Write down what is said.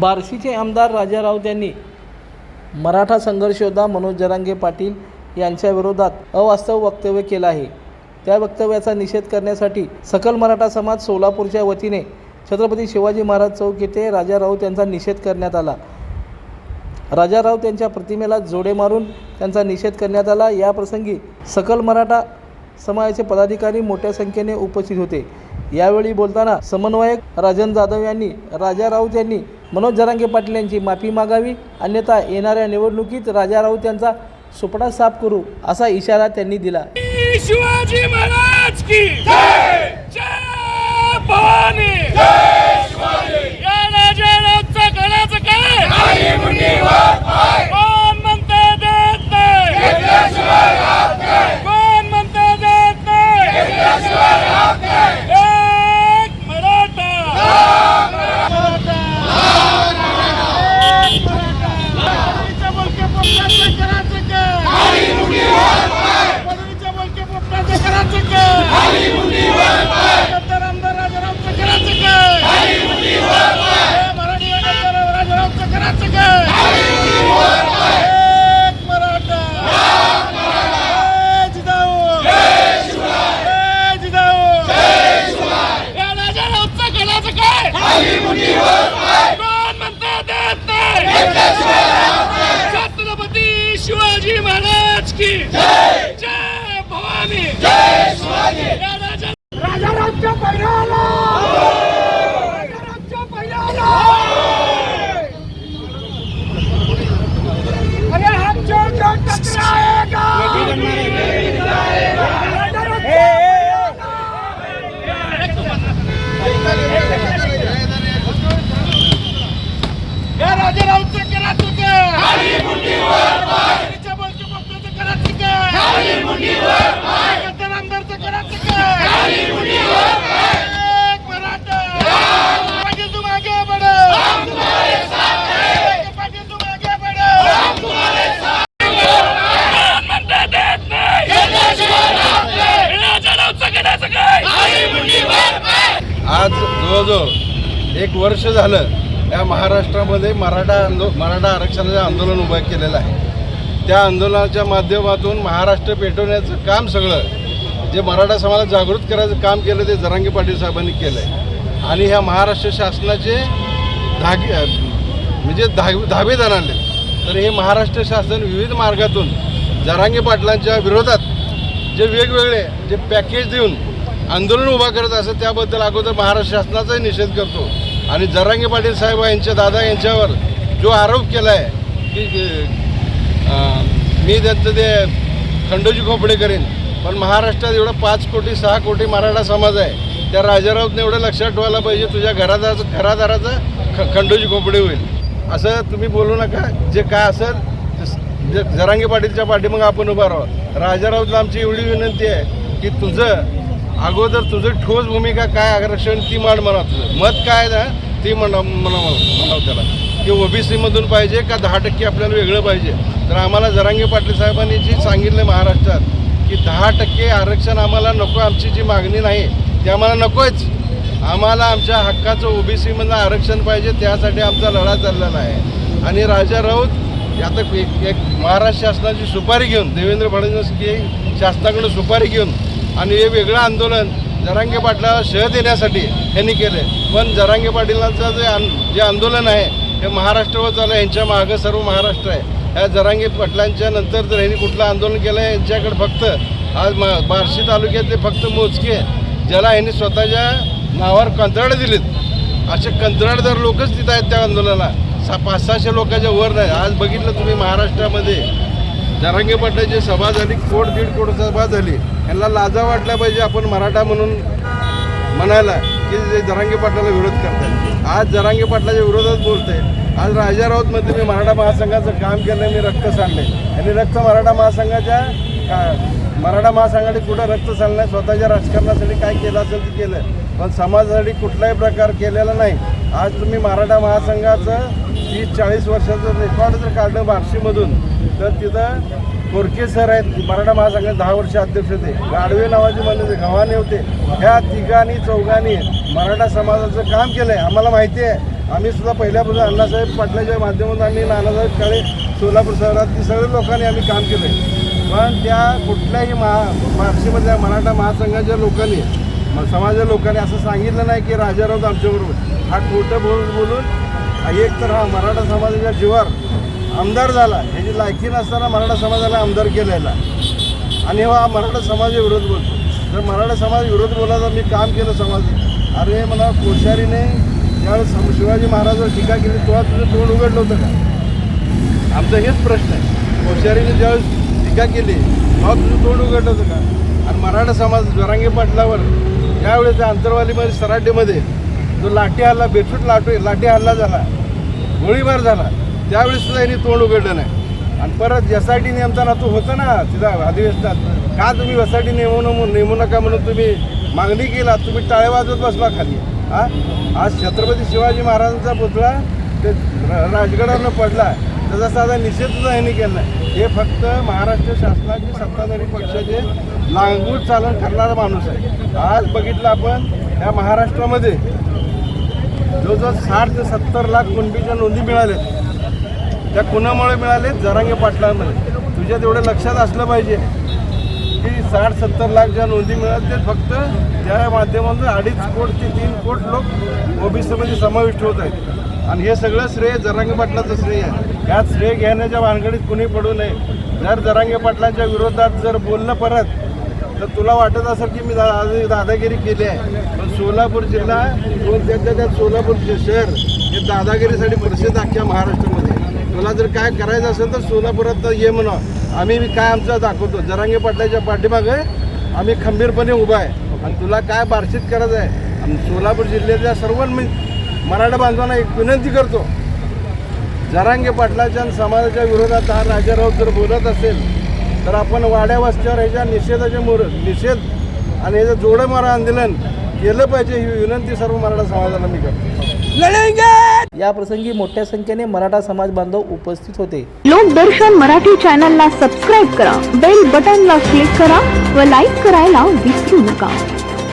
बार्शीचे आमदार राजा राऊत यांनी मराठा संघर्ष योद्धा मनोज जरांगे पाटील यांच्या विरोधात अवास्तव वक्तव्य केलं आहे. त्या वक्तव्याचा निषेध करण्यासाठी सकल मराठा समाज सोलापूरच्या वतीने छत्रपती शिवाजी महाराज चौक येथे राजा राऊत यांचा निषेध करण्यात आला. राजा राऊत यांच्या प्रतिमेला जोडे मारून त्यांचा निषेध करण्यात आला. याप्रसंगी सकल मराठा समाजाचे पदाधिकारी मोठ्या संख्येने उपस्थित होते. यावेळी बोलताना समन्वयक राजन जाधव यांनी राजा राऊत यांनी मनोज जरांगे पाटील यांची माफी मागावी अन्यथा येणाऱ्या निवडणुकीत राजा राऊत यांचा सुपडा साफ करू असा इशारा त्यांनी दिला. शिवाजी महाराज की जय! जय Bhavani! Get this man out! आज जवळजवळ एक वर्ष झालं या महाराष्ट्रामध्ये मराठा आंदो मराठा आरक्षणाचं आंदोलन उभं केलेलं आहे. त्या आंदोलनाच्या माध्यमातून महाराष्ट्र पेटवण्याचं काम सगळं जे मराठा समाजाला जागृत करायचं काम केलं ते जरांगी पाटील साहेबांनी केलं आहे आणि ह्या महाराष्ट्र शासनाचे धागे म्हणजे धा धाबेदार आले. तर हे महाराष्ट्र शासन विविध मार्गातून जरांगे पाटलांच्या विरोधात जे वेगवेगळे जे पॅकेज देऊन आंदोलन उभा करत असत त्याबद्दल अगोदर महाराष्ट्र शासनाचाही निषेध करतो. आणि जरांगे पाटील साहेब यांच्या दादा यांच्यावर जो आरोप केला आहे की मी त्यांचं ते खंडोजी खोपडे करेन पण महाराष्ट्रात एवढं पाच कोटी सहा कोटी मराठा समाज आहे. त्या राजारावतनं एवढं लक्षात ठेवायला पाहिजे तुझ्या घरादाराचं घरादाराचं ख खंडोजी खोपडे होईल. असं तुम्ही बोलू नका. जे काय असेल जे जरांगे पाटीलच्या पाठीमागं आपण उभा राहू राजारावतला आमची एवढी विनंती आहे की तुझं अगोदर तुझं ठोस भूमिका काय आरक्षण ती मांड म्हणा तुझं. मत काय ना ती म्हणा म्हणा म्हणावं त्याला. की ओबीसीमधून पाहिजे का दहा टक्के आपल्याला वेगळं पाहिजे? तर आम्हाला जरांगे पाटील साहेबांनी जी सांगितलं महाराष्ट्रात की दहा टक्के आरक्षण आम्हाला नको आमची जी मागणी नाही ती आम्हाला नकोच आम्हाला आमच्या हक्काचं ओबीसीमधलं आरक्षण पाहिजे त्यासाठी आमचा लढा चाललेला आहे आणि राजा राऊत आता एक एक महाराष्ट्र शासनाची सुपारी घेऊन देवेंद्र फडणवीस की शासनाकडून सुपारी घेऊन आणि हे वेगळं आंदोलन जरांगे पाटलाला शह देण्यासाठी ह्यांनी केलं पण जरांगे पाटीलांचं जे आन जे आंदोलन आहे हे महाराष्ट्रावर चाललं आहे. यांच्या मागं सर्व महाराष्ट्र आहे. ह्या जरांगे पाटलांच्या नंतर जर ह्यांनी कुठलं आंदोलन केलं आहे यांच्याकडे फक्त आज मा बार्शी तालुक्यातले फक्त मोजके ज्याला ह्यांनी स्वतःच्या नावावर कंत्राट दिलीत. असे कंत्राटदार लोकच तिथं आहेत त्या आंदोलनाला. सा पाच सहाशे लोकांच्या वर नाही. आज बघितलं तुम्ही महाराष्ट्रामध्ये जरांगे पाटलाची सभा झाली कोट दीड कोट सभा झाली. यांना लाजा वाटल्या पाहिजे आपण मराठा म्हणून म्हणायला की जे जरांगे पाटलाला विरोध करतात. आज जरांगे पाटलाच्या विरोधात बोलते आज राजा राऊतमध्ये मी मराठा महासंघाचं काम केलं मी रक्त सांडले आणि रक्त मराठा महासंघाच्या का मराठा महासंघाने कुठं रक्त सांडलं स्वतःच्या राजकारणासाठी काय केलं असेल ते केलं. पण समाजासाठी कुठलाही प्रकार केलेला नाही. आज तुम्ही मराठा महासंघाचं तीस चाळीस वर्षाचं रेकॉर्ड जर काढलं बार्शीमधून तर तिथं कोरके सर आहेत मराठा महासंघाचे दहा वर्ष अध्यक्ष होते. गाडवे नावाचे म्हणजे गव्हाणे होते. ह्या तिघांनी चौघांनी मराठा समाजाचं काम केलं आहे आम्हाला माहिती आहे. आम्ही सुद्धा पहिल्यापासून अण्णासाहेब पाटलाच्या माध्यमातून आम्ही नानासाहेब काळे सोलापूर शहरात ती सगळ्या लोकांनी आम्ही काम केलं आहे पण त्या कुठल्याही महा महाराष्ट्रामधल्या मराठा महासंघाच्या लोकांनी समाजाच्या लोकांनी असं सांगितलं नाही की राजा राऊत आमच्याबरोबर. हा खोटं बोलून बोलून एक तर हा मराठा समाजाच्या जीवावर आमदार झाला ह्याची लायकी नसताना मराठा समाजाला आमदार केलेला. आणि हा मराठा समाज विरोध बोलतो. जर मराठा समाज विरोध बोलायचा मी काम केलं समाज अरे मला कोश्यारीने ज्यावेळेस शिवाजी महाराजांवर टीका केली तेव्हा तुझं तोंड उघडलं होतं का? आमचा हेच प्रश्न आहे. कोश्यारीने ज्यावेळेस टीका केली तेव्हा तुझं तोंड उघडलं होतं का? आणि मराठा समाज जरांगे पाटलावर त्यावेळेस त्या अंतरवालीमध्ये सराटीमध्ये जो लाठी हल्ला बेछूट लाटी लाठी हल्ला झाला गोळीबार झाला त्यावेळी सुद्धा यांनी तोंड उघडलं नाही. आणि परत एस आय टी नेमताना तो होतं ना तिथं अधिवेशनात का तुम्ही एस आय टी नेमू नेमू नका म्हणून तुम्ही मागणी केला तुम्ही टाळे वाजवत बसला खाली. हा? आज छत्रपती शिवाजी महाराजांचा पुतळा ते र- राजगडावरनं पडला. त्याचा साधा निषेध सुद्धा यांनी केला हे फक्त महाराष्ट्र शासनाचे सत्ताधारी पक्षाचे लांगूट चालन ठरणारा माणूस आहे. आज बघितलं आपण या महाराष्ट्रामध्ये जवळजवळ साठ ते सत्तर लाख कुणबीच्या नोंदी मिळाल्या त्या कुणामुळे मिळाले? जरांगे पाटलांमध्ये तुझ्या तेवढं लक्षात असलं पाहिजे की साठ सत्तर लाख ज्या नोंदी मिळाल्या ते फक्त त्या माध्यमातून अडीच कोट ते तीन कोट लोक ओबीसीमध्ये समाविष्ट होत आहेत. आणि हे सगळं श्रेय जरांगे पाटलाचं श्रेय आहे. यात श्रेय घेण्याच्या भानगडीत कुणी पडू नये. जर जरांगे पाटलांच्या विरोधात जर बोललं परत तर तुला वाटत असेल की मी दा दादा- दादागिरी केली आहे. पण सोलापूर जिल्हा किंवा त्यात सोलापूर शहर हे दादागिरीसाठी प्रसिद्ध अख्ख्या महाराष्ट्रामध्ये तुला जर काय करायचं असेल तर सोलापुरात तर ये म्हणा. आम्ही काय आमचं दाखवतो. जरांगे पाटलाच्या पाठीमागे आम्ही खंबीरपणे उभा आहे. आणि तुला काय बारशीत करायचं आहे? आणि सोलापूर जिल्ह्यातल्या सर्व मी मराठा बांधवांना एक विनंती करतो. जरांगे पाटलाच्या आणि समाजाच्या विरोधात हा राजा राऊत जर बोलत असेल तर आपण वाड्या वस्त्यावर ह्याच्या निषेधाचे मोर निषेध आणि ह्याचं जोडं मारा आंदोलन केलं पाहिजे ही विनंती सर्व मराठा समाजाला मी करतो. या प्रसंगी मोठ्या संख्येने मराठा समाज बांधव उपस्थित होते. लोकदर्शन मराठी चॅनलला सबस्क्राईब करा बेल बटनला क्लिक करा व लाईक करायला विसरू नका.